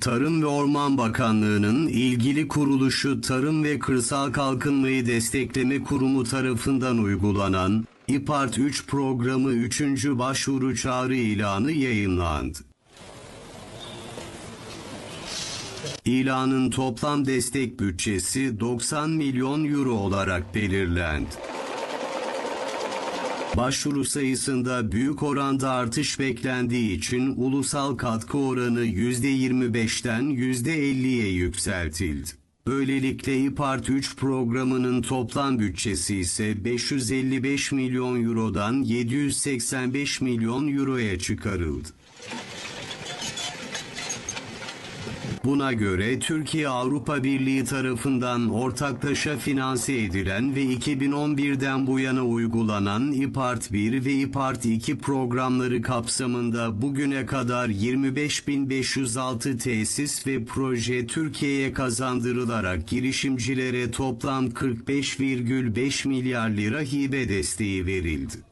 Tarım ve Orman Bakanlığı'nın ilgili kuruluşu Tarım ve Kırsal Kalkınmayı Destekleme Kurumu tarafından uygulanan İPART 3 programı 3. başvuru çağrı ilanı yayınlandı. İlanın toplam destek bütçesi 90 milyon euro olarak belirlendi. Başvuru sayısında büyük oranda artış beklendiği için ulusal katkı oranı %25'ten %50'ye yükseltildi. Böylelikle İPART 3 programının toplam bütçesi ise 555 milyon eurodan 785 milyon euroya çıkarıldı. Buna göre Türkiye Avrupa Birliği tarafından ortaklaşa finanse edilen ve 2011'den bu yana uygulanan İPART 1 ve İPART 2 programları kapsamında bugüne kadar 25.506 tesis ve proje Türkiye'ye kazandırılarak girişimcilere toplam 45,5 milyar lira hibe desteği verildi.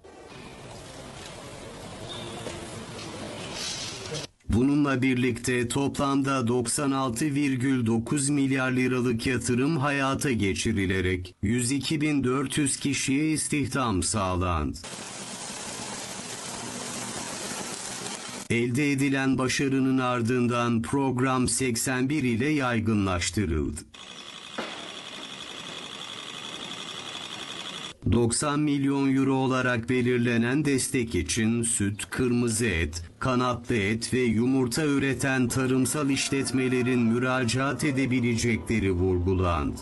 Bununla birlikte toplamda 96,9 milyar liralık yatırım hayata geçirilerek 102.400 kişiye istihdam sağlandı. Elde edilen başarının ardından program 81 ile yaygınlaştırıldı. 90 milyon euro olarak belirlenen destek için süt, kırmızı et, kanatlı et ve yumurta üreten tarımsal işletmelerin müracaat edebilecekleri vurgulandı.